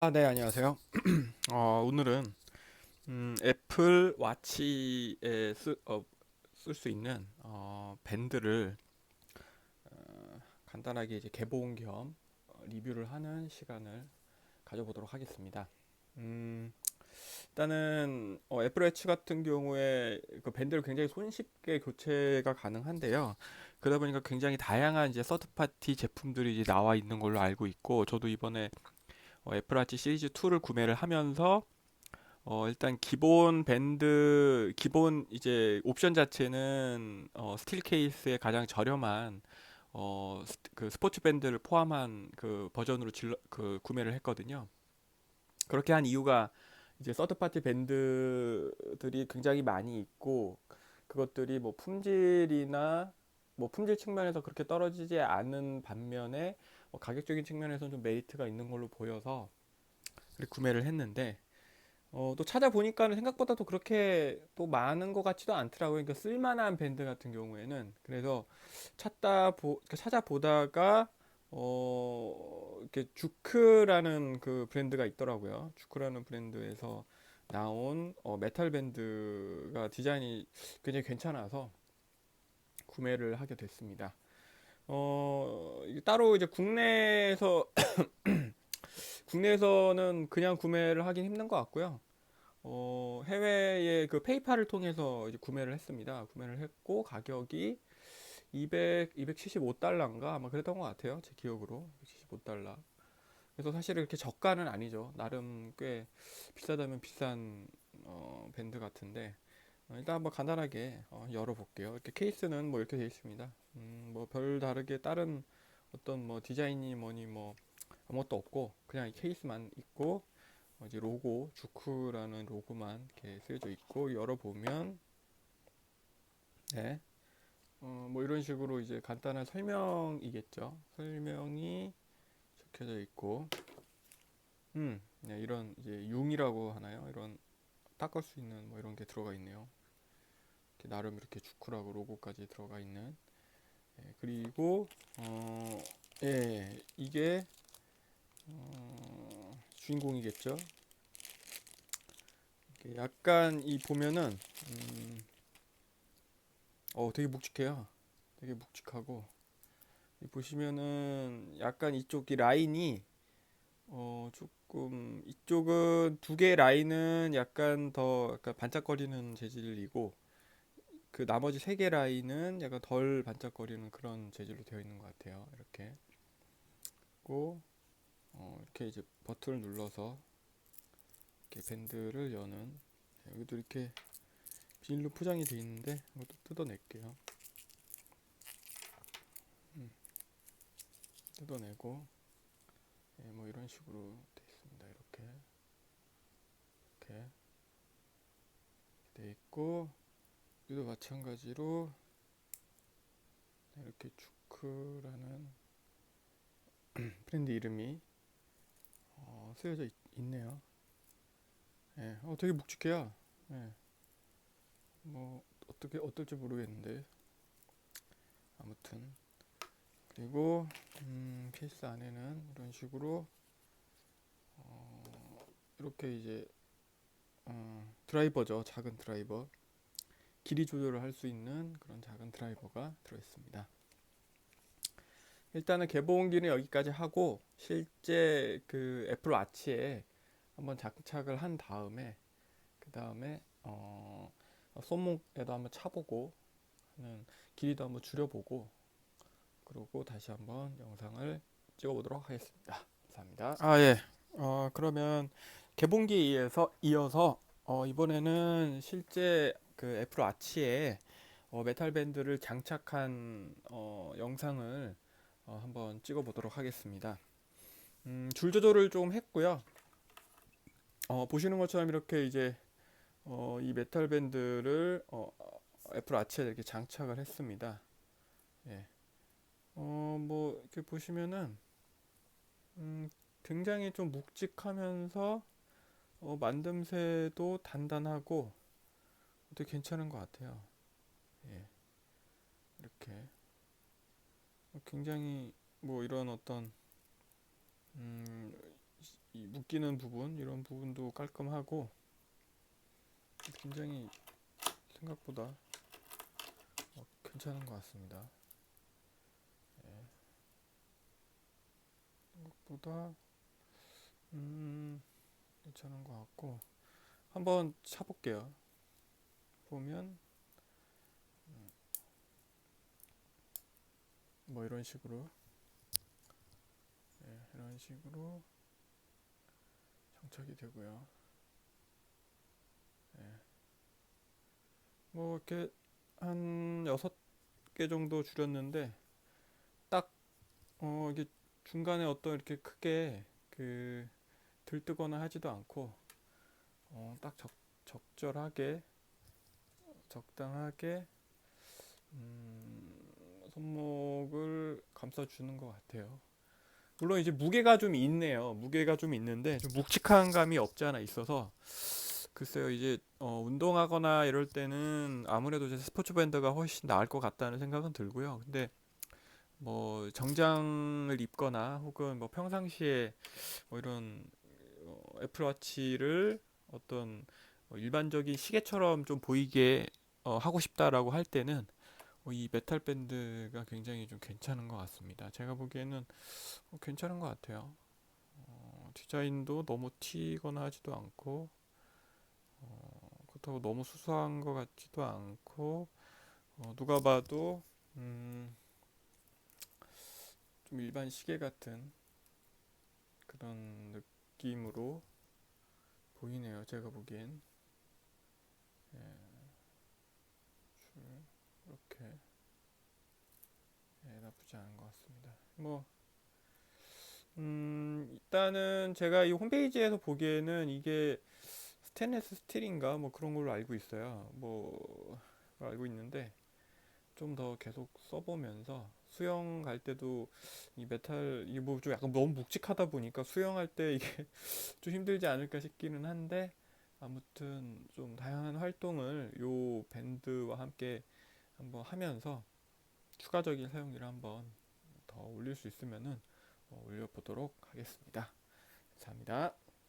아, 네, 안녕하세요. 어, 오늘은 음, 애플 와치에 쓸수 있는 어, 밴드를 어, 간단하게 이제 개봉 겸 어, 리뷰를 하는 시간을 가져보도록 하겠습니다. 음, 일단은 어, 애플 워치 같은 경우에 그 밴드를 굉장히 손쉽게 교체가 가능한데요. 그러다 보니까 굉장히 다양한 이제 서드 파티 제품들이 이제 나와 있는 걸로 알고 있고, 저도 이번에 어, 애플워치 시리즈 2를 구매를 하면서 어, 일단 기본 밴드 기본 이제 옵션 자체는 어, 스틸 케이스에 가장 저렴한 어, 스, 그 스포츠 밴드를 포함한 그 버전으로 질러, 그 구매를 했거든요. 그렇게 한 이유가 이제 서드 파티 밴드들이 굉장히 많이 있고 그것들이 뭐 품질이나 뭐 품질 측면에서 그렇게 떨어지지 않은 반면에 뭐 가격적인 측면에서는 좀 메리트가 있는 걸로 보여서 구매를 했는데 어, 또 찾아보니까는 생각보다 또 그렇게 또 많은 것 같지도 않더라고요. 그러니까 쓸만한 밴드 같은 경우에는 그래서 찾다 보 그러니까 찾아보다가 어, 이렇게 주크라는 그 브랜드가 있더라고요. 주크라는 브랜드에서 나온 어, 메탈 밴드가 디자인이 굉장히 괜찮아서 구매를 하게 됐습니다. 어, 따로 이제 국내에서 국내에서는 그냥 구매를 하긴 힘든 것 같고요. 어, 해외에 그 페이팔을 통해서 이제 구매를 했습니다. 구매를 했고 가격이 200, 275달러인가 아마 그랬던 것 같아요. 제 기억으로 275달러. 그래서 사실 이렇게 저가는 아니죠. 나름 꽤 비싸다면 비싼 어, 밴드 같은데 어, 일단 한번 간단하게 어, 열어볼게요. 이렇게 케이스는 뭐 이렇게 되어 있습니다. 음, 뭐 별 다르게 다른 어떤 뭐 디자인이 뭐니 뭐 아무것도 없고 그냥 이 케이스만 있고 어, 이제 로고 주크라는 로고만 이렇게 쓰여져 있고 열어보면 네. 어, 뭐 이런 식으로 이제 간단한 설명이겠죠. 설명이 적혀져 있고 음, 네, 이런 이제 융이라고 하나요? 이런 닦을 수 있는 뭐 이런 게 들어가 있네요. 나름 이렇게 주크라고 로고까지 들어가 있는 예, 그리고 어, 예, 이게 어, 주인공이겠죠. 약간 이 보면은 음, 어 되게 묵직해요. 되게 묵직하고 이 보시면은 약간 이쪽 이 라인이 어 조금 이쪽은 두 개 라인은 약간 더 약간 반짝거리는 재질이고 그 나머지 세 개 라인은 약간 덜 반짝거리는 그런 재질로 되어 있는 것 같아요. 이렇게. 그리고 어, 이렇게 이제 버튼을 눌러서 이렇게 밴드를 여는 네, 여기도 이렇게 비닐로 포장이 되어 있는데 이것도 뜯어낼게요. 음, 뜯어내고 네, 뭐 이런 식으로 되어 있습니다. 이렇게 이렇게 되어 있고 여기도 마찬가지로 네, 이렇게 주크라는 브랜드 이름이 어, 쓰여져 있, 네요. 예, 어, 되게 묵직해요. 예, 뭐 어떻게 어떨지 모르겠는데. 아무튼. 그리고 음, 케이스 안에는 이런 식으로 어, 이렇게 이제 어, 드라이버죠, 작은 드라이버 길이 조절을 할 수 있는 그런 작은 드라이버가 들어있습니다. 일단은 개봉기는 여기까지 하고 실제 그 애플 와치에 한번 장착을 한 다음에 그 다음에 어 손목에도 한번 차보고 하는 길이도 한번 줄여보고 그리고 다시 한번 영상을 찍어보도록 하겠습니다. 감사합니다. 아 예. 어 그러면 개봉기에서 이어서 어 이번에는 실제 그 애플 와치에 어 메탈 밴드를 장착한 어 영상을 어, 한번 찍어 보도록 하겠습니다. 음, 줄 조절을 좀 했고요. 어, 보시는 것처럼 이렇게 이제 어, 이 메탈 밴드를 어, 애플 아치에 이렇게 장착을 했습니다. 예. 어, 뭐 이렇게 보시면은 음, 굉장히 좀 묵직하면서 어, 만듦새도 단단하고 되게 괜찮은 것 같아요. 예. 이렇게 굉장히 뭐 이런 어떤 음, 이 묶이는 부분 이런 부분도 깔끔하고 굉장히 생각보다 어, 괜찮은 것 같습니다. 예. 생각보다 음, 괜찮은 것 같고 한번 차볼게요. 보면 음, 뭐 이런 식으로 예, 이런 식으로 장착이 되고요. 예. 뭐 이렇게 한 여섯 개 정도 줄였는데 딱 어, 이게 중간에 어떤 이렇게 크게 그 들뜨거나 하지도 않고 어, 딱 적, 적절하게 적당하게 음, 손목을 감싸주는 것 같아요. 물론 이제 무게가 좀 있네요. 무게가 좀 있는데 좀 묵직한 감이 없지 않아 있어서 글쎄요 이제 어, 운동하거나 이럴 때는 아무래도 이제 스포츠 밴드가 훨씬 나을 것 같다는 생각은 들고요. 근데 뭐 정장을 입거나 혹은 뭐 평상시에 뭐 이런 어, 애플워치를 어떤 어, 일반적인 시계처럼 좀 보이게 어, 하고 싶다라고 할 때는 어, 이 메탈 밴드가 굉장히 좀 괜찮은 것 같습니다. 제가 보기에는 어, 괜찮은 것 같아요. 어, 디자인도 너무 튀거나 하지도 않고 어, 그렇다고 너무 수수한 것 같지도 않고 어, 누가 봐도 음, 좀 일반 시계 같은 그런 느낌으로 보이네요. 제가 보기엔 예, 줄 이렇게 예, 나쁘지 않은 것 같습니다. 뭐 음, 일단은 제가 이 홈페이지에서 보기에는 이게 스테인레스 스틸인가 뭐 그런 걸로 알고 있어요. 뭐 알고 있는데 좀 더 계속 써보면서 수영 갈 때도 이 메탈 이게 뭐좀 약간 너무 묵직하다 보니까 수영할 때 이게 좀 힘들지 않을까 싶기는 한데 아무튼 좀 다양한 활동을 요 밴드와 함께 한번 하면서 추가적인 사용률을 한번 더 올릴 수 있으면은 어, 올려보도록 하겠습니다. 감사합니다.